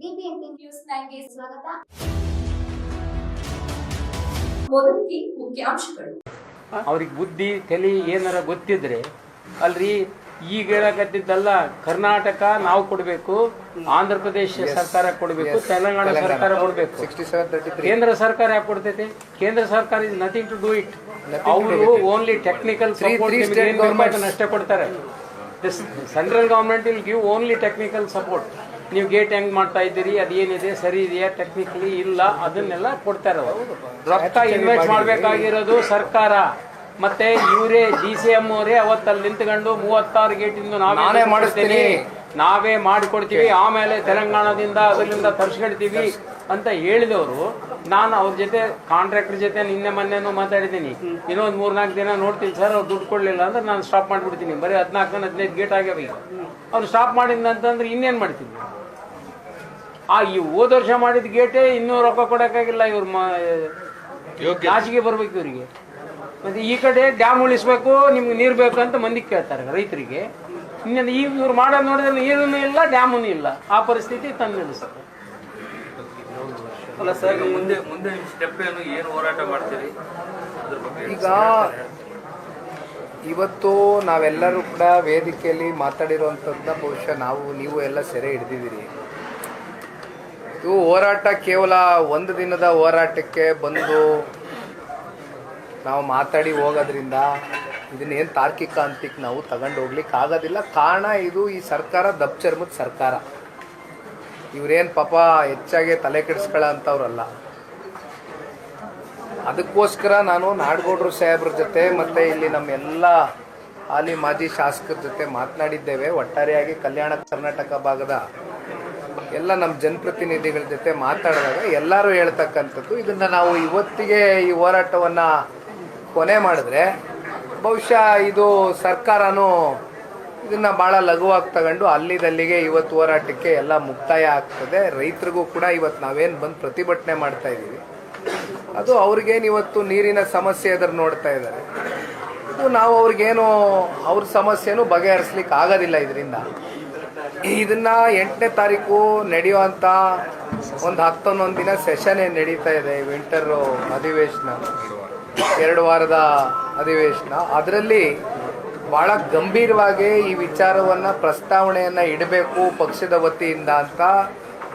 BBMP news ನೈನ್ಗೆ ಸ್ವಾಗತ. ಮೊದಲಿಗೆ ಮುಖ್ಯಾಂಶಗಳು. ಅವ್ರಿಗೆ ಬುದ್ಧಿ ತಲೆ ಏನಾರ ಗೊತ್ತಿದ್ರೆ ಅಲ್ರಿ ಈಗ ಹೇಳಕತ್ತಿದ್ದಲ್ಲ ಕರ್ನಾಟಕ ನಾವು ಕೊಡಬೇಕು ಆಂಧ್ರ ಪ್ರದೇಶ ಸರ್ಕಾರ ಕೊಡಬೇಕು ತೆಲಂಗಾಣ ಸರ್ಕಾರ ಕೊಡಬೇಕು. ಕೇಂದ್ರ ಸರ್ಕಾರ ಯಾಕೆ ಕೊಡ್ತೈತೆ? ಕೇಂದ್ರ ಸರ್ಕಾರ is nothing to do it ಅವರು ಓನ್ಲಿ ಟೆಕ್ನಿಕಲ್. ಅಷ್ಟೇ ಕೊಡ್ತಾರೆ. Central government will give only technical support ನೀವು ಗೇಟ್ ಹೆಂಗ್ ಮಾಡ್ತಾ ಇದ್ದೀರಿ ಅದೇನಿದೆ ಸರಿ ಇದೆಯಾ ಟೆಕ್ನಿಕಲಿ ಇಲ್ಲ ಅದನ್ನೆಲ್ಲ ಕೊಡ್ತಾರೆ ಅವರು ರೊಕ್ಕ ಇನ್ವೆಸ್ಟ್ ಮಾಡಬೇಕಾಗಿರೋದು ಸರ್ಕಾರ. ಮತ್ತೆ ಇವರೇ ಡಿ ಸಿ ಎಂ ಅವರೇ ಅವತ್ತಲ್ಲಿ ನಿಂತ್ಕೊಂಡು ಮೂವತ್ತಾರು ಗೇಟ್ ಇಂದ ನಾವೇ ಮಾಡಿಸ್ತೀನಿ. ನಾವೇ ಮಾಡಿಕೊಡ್ತೀವಿ ಆಮೇಲೆ ತೆಲಂಗಾಣದಿಂದ ಅದರಿಂದ ತರಿಸ್ಕೊಳ್ತೀವಿ ಅಂತ ಹೇಳಿದವರು. ನಾನು ಅವ್ರ ಜೊತೆ ಕಾಂಟ್ರಾಕ್ಟರ್ ಜೊತೆ ನಿನ್ನೆ ಮೊನ್ನೆನೂ ಮಾತಾಡಿದ್ದೀನಿ. ಇನ್ನೊಂದು ಮೂರ್ನಾಲ್ಕು ದಿನ ನೋಡ್ತೀನಿ ಸರ್ ಅವ್ರು ದುಡ್ಡು ಕೊಡಲಿಲ್ಲ ಅಂದ್ರೆ ನಾನು ಸ್ಟಾಪ್ ಮಾಡಿಬಿಡ್ತೀನಿ. ಬರೀ ಹದಿನಾಲ್ಕು ಹದಿನೈದು ಗೇಟ್ ಆಗ್ಯಾವ ಈಗ. ಅವ್ರು ಸ್ಟಾಪ್ ಮಾಡಿದ್ದಂತಂದ್ರೆ ಇನ್ನೇನು ಮಾಡ್ತೀನಿ ಆ ಈ ಹೋದ ವರ್ಷ ಮಾಡಿದ ಗೇಟೇ ಇನ್ನೂ ರೊಕ್ಕ ಕೊಡೋಕ್ಕಾಗಿಲ್ಲ ಇವ್ರ ಮ ನಾಚಿಗೆ ಬರ್ಬೇಕು ಇವರಿಗೆ. ಮತ್ತೆ ಈ ಕಡೆ ಡ್ಯಾಮ್ ಉಳಿಸ್ಬೇಕು ನಿಮ್ಗೆ ನೀರು ಬೇಕು ಅಂತ ಮಂದಿ ಕೇಳ್ತಾರೆ ರೈತರಿಗೆ. ಇನ್ನೇನು ಈಗ ಇವ್ರು ಮಾಡೋದು ನೋಡಿದ್ರೆ ನೀರೂ ಇಲ್ಲ ಡ್ಯಾಮೂ ಇಲ್ಲ. ಆ ಪರಿಸ್ಥಿತಿ ತಂದು ನಿಲ್ಲಿಸುತ್ತೆ ಅಲ್ಲ ಸರ್ ಈಗ ಮುಂದೆ ಮುಂದೆ ಸ್ಟೆಪ್ ಏನು ಏನು ಹೋರಾಟ ಮಾಡ್ತೀರಿ? ಈಗ ಇವತ್ತು ನಾವೆಲ್ಲರೂ ಕೂಡ ವೇದಿಕೆಯಲ್ಲಿ ಮಾತಾಡಿರುವಂಥದ್ದನ್ನ ಬಹುಶಃ ನಾವು ನೀವು ಎಲ್ಲ ಸೆರೆ ಹಿಡಿದಿದ್ದೀರಿ. ಇದು ಹೋರಾಟ ಕೇವಲ ಒಂದು ದಿನದ ಹೋರಾಟಕ್ಕೆ ಬಂದು ನಾವು ಮಾತಾಡಿ ಹೋಗೋದ್ರಿಂದ ಇದನ್ನೇನು ತಾರ್ಕಿಕ ಅಂತಿಕ್ ನಾವು ತಗೊಂಡು ಹೋಗ್ಲಿಕ್ಕೆ ಆಗೋದಿಲ್ಲ. ಕಾರಣ ಇದು ಈ ಸರ್ಕಾರ ದಪ್ಪ ಚರ್ಮದ ಸರ್ಕಾರ. ಇವ್ರೇನು ಪಾಪ ಹೆಚ್ಚಾಗಿ ತಲೆ ಕೆಡಿಸ್ಕೊಳ್ಳೋ ಅಂಥವ್ರಲ್ಲ ಅದಕ್ಕೋಸ್ಕರ ನಾನು ನಾಡಗೌಡರು ಸಾಹೇಬ್ರ ಜೊತೆ ಮತ್ತು ಇಲ್ಲಿ ನಮ್ಮ ಎಲ್ಲ ಹಾಲಿ ಮಾಜಿ ಶಾಸಕರ ಜೊತೆ ಮಾತನಾಡಿದ್ದೇವೆ. ಒಟ್ಟಾರೆಯಾಗಿ ಕಲ್ಯಾಣ ಕರ್ನಾಟಕ ಭಾಗದ ಎಲ್ಲ ನಮ್ಮ ಜನಪ್ರತಿನಿಧಿಗಳ ಜೊತೆ ಮಾತಾಡಿದಾಗ ಎಲ್ಲರೂ ಹೇಳ್ತಕ್ಕಂಥದ್ದು. ಇದನ್ನು ನಾವು ಇವತ್ತಿಗೆ ಈ ಹೋರಾಟವನ್ನು ಕೊನೆ ಮಾಡಿದ್ರೆ, ಬಹುಶಃ ಇದು ಸರ್ಕಾರನೂ ಇದನ್ನ ಭಾಳ ಲಘುವಾಗಿ ತಗೊಂಡು ಅಲ್ಲಿದಲ್ಲಿಗೆ ಇವತ್ತು ಹೋರಾಟಕ್ಕೆ ಎಲ್ಲ ಮುಕ್ತಾಯ ಆಗ್ತದೆ. ರೈತರಿಗೂ ಕೂಡ ಇವತ್ತು ನಾವೇನು ಬಂದು ಪ್ರತಿಭಟನೆ ಮಾಡ್ತಾ ಇದ್ದೀವಿ ಅದು ಅವ್ರಿಗೇನು ಇವತ್ತು ನೀರಿನ ಸಮಸ್ಯೆ ಎದುರು ನೋಡ್ತಾ ಇದ್ದಾರೆ. ಇದು ನಾವು ಅವ್ರಿಗೇನು, ಅವ್ರ ಸಮಸ್ಯೆನೂ ಬಗೆಹರಿಸ್ಲಿಕ್ಕೆ ಆಗೋದಿಲ್ಲ ಇದರಿಂದ. ಇದನ್ನ ಎಂಟನೇ ತಾರೀಕು ನಡೆಯುವಂಥ ಒಂದು ಹತ್ತೊಂದೊಂದು ದಿನ ಸೆಷನ್ ಏನು ನಡೀತಾ ಇದೆ ವಿಂಟರ್ ಅಧಿವೇಶನ. ಎರಡು ವಾರದ ಅಧಿವೇಶನ. ಅದರಲ್ಲಿ ಭಾಳ ಗಂಭೀರವಾಗಿ ಈ ವಿಚಾರವನ್ನು ಪ್ರಸ್ತಾವನೆಯನ್ನು ಇಡಬೇಕು ಪಕ್ಷದ ವತಿಯಿಂದ ಅಂತ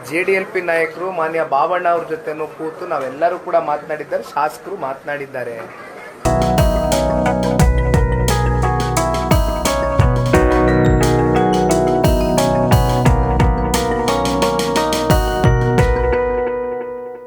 ಜೆ ಡಿ ಎಲ್ ಪಿ ನಾಯಕರು, ಮಾನ್ಯ ಬಾಬಣ್ಣ ಅವ್ರ ಜೊತೆನೂ ಕೂತು ನಾವೆಲ್ಲರೂ ಕೂಡ ಮಾತನಾಡಿದ್ದಾರೆ, ಶಾಸಕರು ಮಾತನಾಡಿದ್ದಾರೆ.